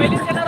Eles querem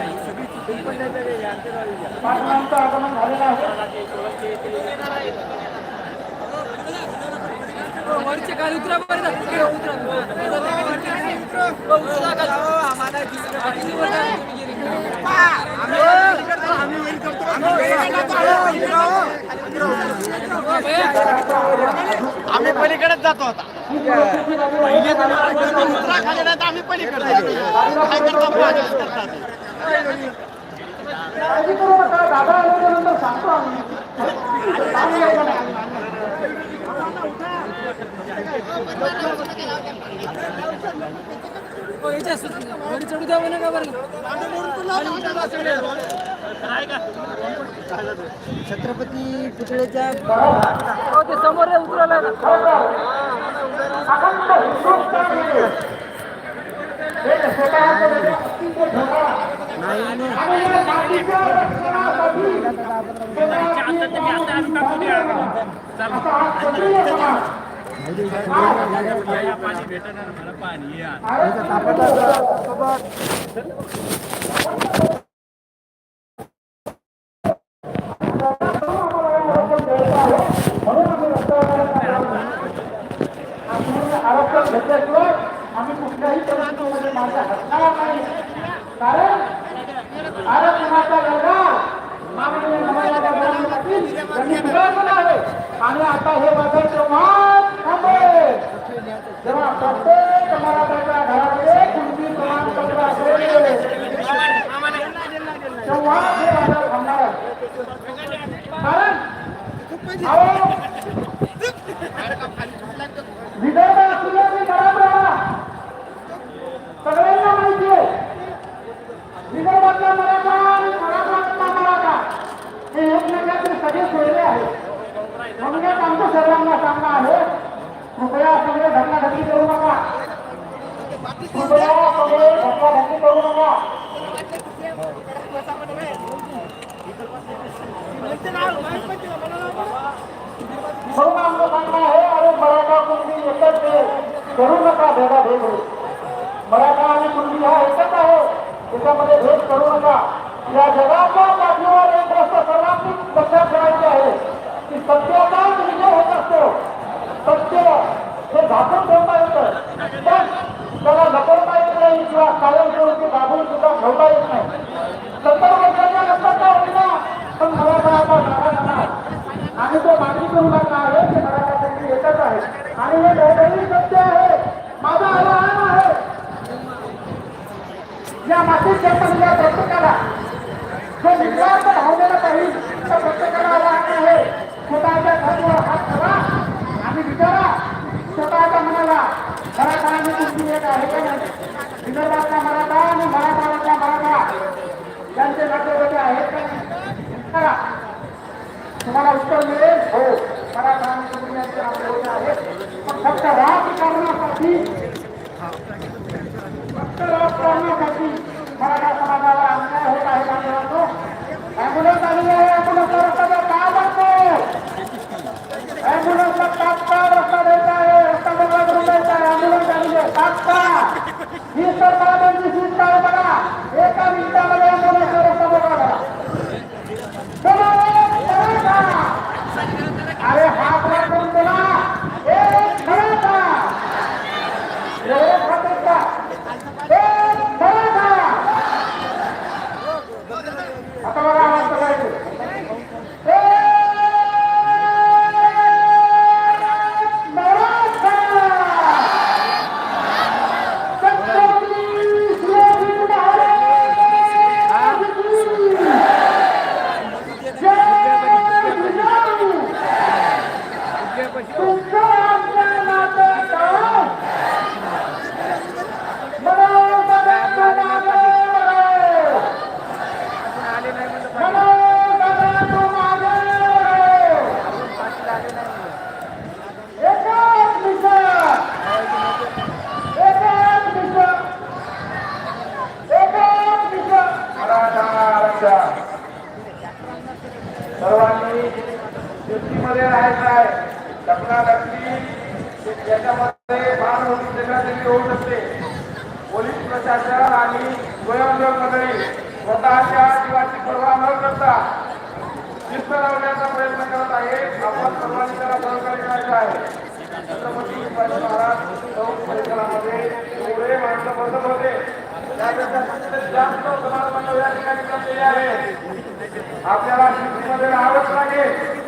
पाटलांचं आगमन झालेलं आहे वरचे खाली उतरा. बरं आम्ही पलीकडेच जातो आता. पहिले खाली नाही तर आम्ही पलीकडे. काय करता करतात चढू द्या म्हणे का बरं छत्रपती पुतळेच्या हो ते समोर आहे, उतरायला ना. अखंड हिंदुस्थानमध्ये एक स्वतःचं वेगळं आम्ही कुठल्याही परिस्थितीमध्ये मार्ग हटणार नाही. कारण आरक्षणाचा दर्जा मागणी समाजाच्या गरज आहे. आणि आता हे बदल प्रमाण थांबेल जेव्हा प्रत्येक मराठाच्या घरामध्ये कुणबी प्रमाणपत्र असेल तेव्हा हे बदल थांबणार आहे. कारण अहो विदर्भ असुद्या की मराठवाडा सगळ्यांना माहिती आहे विदर्भातला मराठा आणि मराठवाड्यातला मराठा हे एकमेकांचे सगळे सोयरे आहेत म्हणूनच आमचं सर्वांना सांगणं आहे कृपया सगळे धक्काधक्की करू नका कृपया सगळे धक्काधक्की करू नका म्हणून आमचं सांगणं आहे अरे मराठा कुणबी एकच करू नका भेदा भेद मराठा आणि कुंडी हा एकच आहे. त्याच्यामध्ये भेद करू नका. या जगाच्या पाठीवर एक रस्ता सर्वांना लक्षात ठेवायची आहे की सत्याचा विजय होत असतो सत्य हे झाकून ठेवता येतं पण त्याला लपवता येत नाही किंवा कायमस्वरूपी दाबून सुद्धा ठेवता येत नाही सत्तर वर्षाच्या नंतरचा होईना पण मराठा आता जागा जाणार आणि तो मागणी करू लागला आहे की मराठा एकच आहे आणि हे दोघंही सत्य आहे माझा आवाहन आहे या मातीत प्रत्येकाला जो निस्वार्थ भावनेला पाहिजे त्या प्रत्येकाला आवाहन आहे. स्वतःच्या धर्मावर हात ठेवा आणि विचारा. स्वतःच्या मनाला मराठा आणि एक आहे का नाही? विदर्भातला मराठा आणि मराठवाड्यातला मराठा यांचे नातेवाईक आहेत का नाही? तुम्हाला उत्तर मिळेल? हो. मराठा आणि नातेवाईक आहेत. फक्त राजकारणासाठी स्वयंसेवक मंडळी स्वतःच्या जीवाची पर्वा न करता शिस्त लावण्याचा प्रयत्न करत आहे. आपण सर्वांनी त्याला सहकार्य करायचं आहे. छत्रपती शिवाजी महाराज चौक परिसरामध्ये एवढे माणसं बसत होते. त्यापेक्षा जास्त समाज या ठिकाणी जमलेले आहे आपल्याला शिस्तीमध्ये राहावंच लागेल.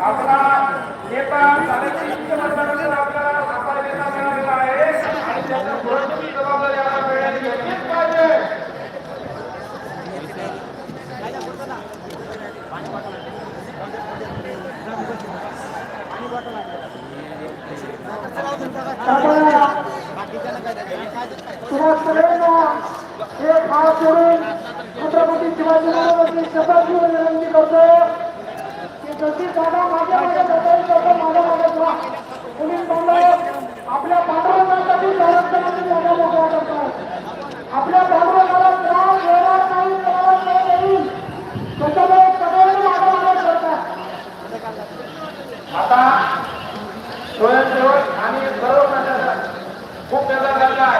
आपला नेता साडेतीनशे वर्षानंतर आपल्याला आपला नेता मिळालेला आहे. आणि त्याच्या जबाबदारी आता मिळण्याची सुभाष सगळ्यांना एक हात जोडून छत्रपती शिवाजी महाराजांची शताब्दी विनंती करतो की जशी जागा माझ्या मागे जाता येईल तसं माझ्या मागे जा पोलीस बांधव आपल्या पांडुरंगासाठी संरक्षणाची जागा मोकळा करतात आपल्या पांडुरंगाला त्रास देणार नाही त्रास नाही येईल त्याच्यामुळे सगळ्यांनी माझ्या मागे करतात आता स्वयंसेवक आणि सर्व प्रशासन खूप बेजार झाला आहे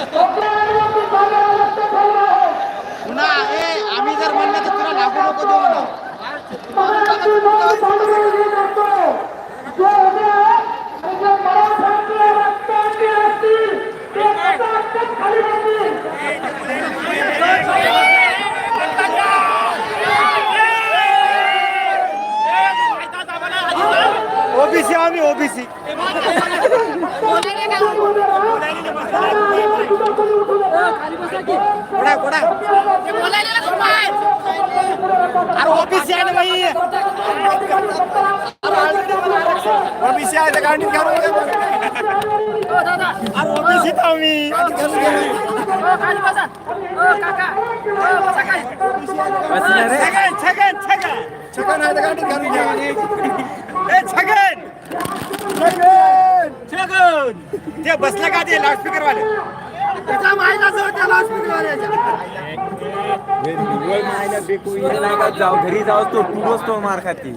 डोक्यावरती जागेवर लक्ष ठेवलं आहे पुन्हा ए आम्ही जर म्हणलं तर तुला लागू नको देऊ म्हणा ओबीसी आहे तर गांडीत घालून अरे ओबीसी तर आम्ही गांडीत घालून छगन छगन छगन. छगन आहे तर गांडीत घालून घ्या. ए छगन. छगन. छगन ते बसलं का ते लाऊडस्पीकर वाले? त्याचा माहिला त्या लाऊडस्पीकर जाऊ घरी जाऊ तो पुरोच तो मार खाती.